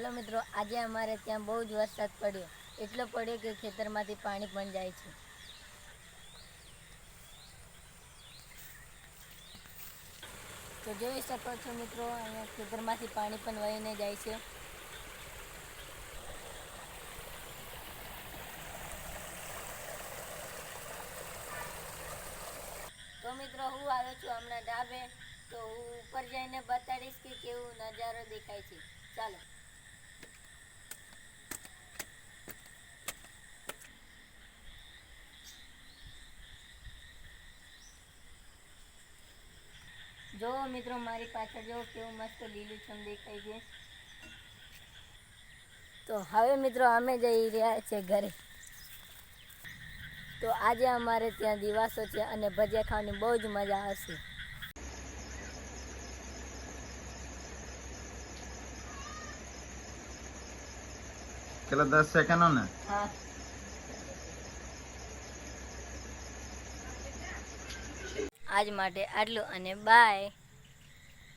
Hello મિત્રો, આજે અમારે ત્યાં બહુ જ વરસાદ પડ્યો. એટલો પડ્યો કે ખેતરમાંથી પાણી પણ જાય છે. તો જોઈ શકો છો મિત્રો, અહીંયા ખેતરમાંથી પાણી પણ વહીને જાય છે. તો મિત્રો, હું આવ્યો છું હમણાં ઢાબે તો હું ઉપર જઈને બતાડીશ કે કેવું નજારો દેખાય છે. ચાલો. જો મિત્રો મારી પાછળ જો કેવું મસ્ત લીલુંછમ દેખાય છે. તો હવે મિત્રો અમે જઈ રહ્યા છીએ ઘરે. તો આજે અમારે ત્યાં દિવાસો છે અને ભજીયા ખાવાની બહુ જ મજા આવશે. કેટલા દસ સેકન્ડ ને? હા. આજ માટે આટલું અને બાય.